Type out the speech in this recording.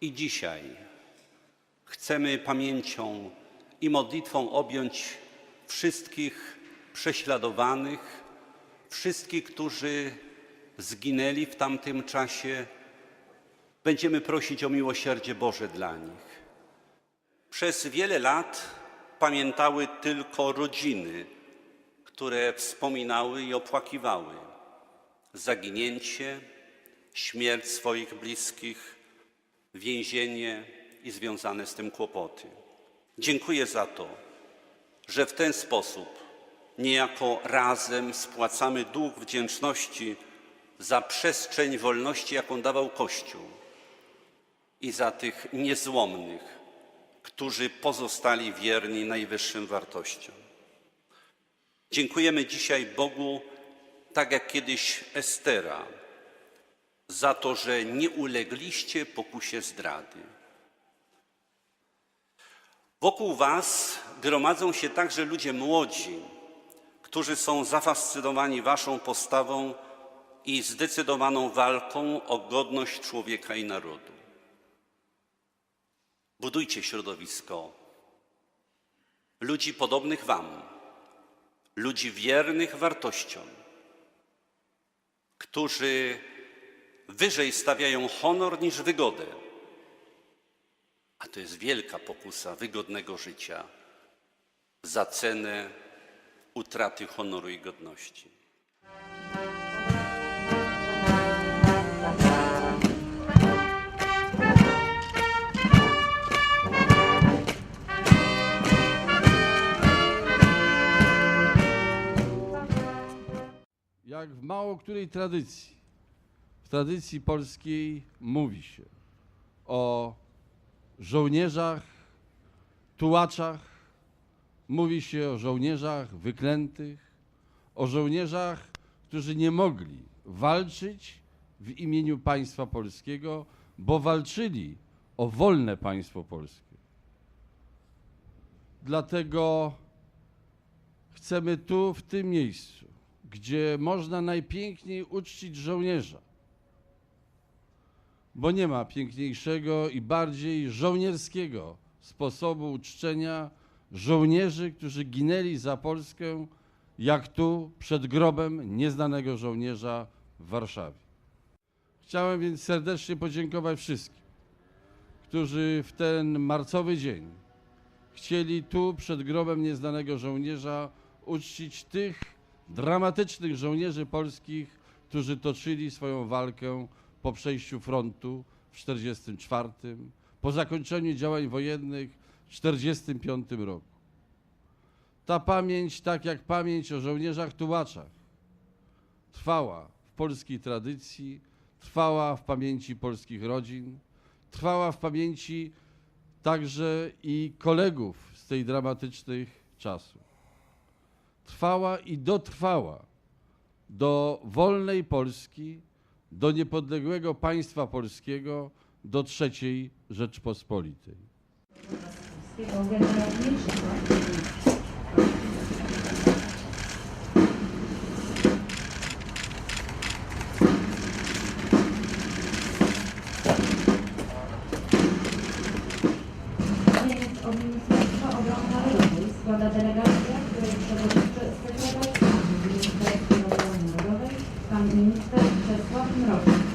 I dzisiaj chcemy pamięcią i modlitwą objąć wszystkich prześladowanych, wszystkich, którzy zginęli w tamtym czasie. Będziemy prosić o miłosierdzie Boże dla nich. Przez wiele lat pamiętały tylko rodziny, które wspominały i opłakiwały zaginięcie, śmierć swoich bliskich, więzienie i związane z tym kłopoty. Dziękuję za to, że w ten sposób niejako razem spłacamy dług wdzięczności za przestrzeń wolności, jaką dawał Kościół i za tych niezłomnych, którzy pozostali wierni najwyższym wartościom. Dziękujemy dzisiaj Bogu, tak jak kiedyś Estera, za to, że nie ulegliście pokusie zdrady. Wokół Was gromadzą się także ludzie młodzi, którzy są zafascynowani Waszą postawą i zdecydowaną walką o godność człowieka i narodu. Budujcie środowisko ludzi podobnych Wam, ludzi wiernych wartościom, którzy wyżej stawiają honor niż wygodę. A to jest wielka pokusa wygodnego życia za cenę utraty honoru i godności. jak w mało której tradycji, w tradycji polskiej mówi się o żołnierzach, tułaczach, mówi się o żołnierzach wyklętych, o żołnierzach, którzy nie mogli walczyć w imieniu państwa polskiego, bo walczyli o wolne państwo polskie. Dlatego chcemy tu, w tym miejscu, gdzie można najpiękniej uczcić żołnierza, bo nie ma piękniejszego i bardziej żołnierskiego sposobu uczczenia żołnierzy, którzy ginęli za Polskę, jak tu przed grobem nieznanego żołnierza w Warszawie. Chciałem więc serdecznie podziękować wszystkim, którzy w ten marcowy dzień chcieli tu przed grobem nieznanego żołnierza uczcić tych dramatycznych żołnierzy polskich, którzy toczyli swoją walkę po przejściu frontu w 1944, po zakończeniu działań wojennych w 1945 roku. Ta pamięć, tak jak pamięć o żołnierzach tułaczach, trwała w polskiej tradycji, trwała w pamięci polskich rodzin, trwała w pamięci także i kolegów z tej dramatycznych czasów. Trwała i dotrwała do wolnej Polski, do niepodległego państwa polskiego, do trzeciej Rzeczpospolitej. Składa delegację minister Czesław Mroczek.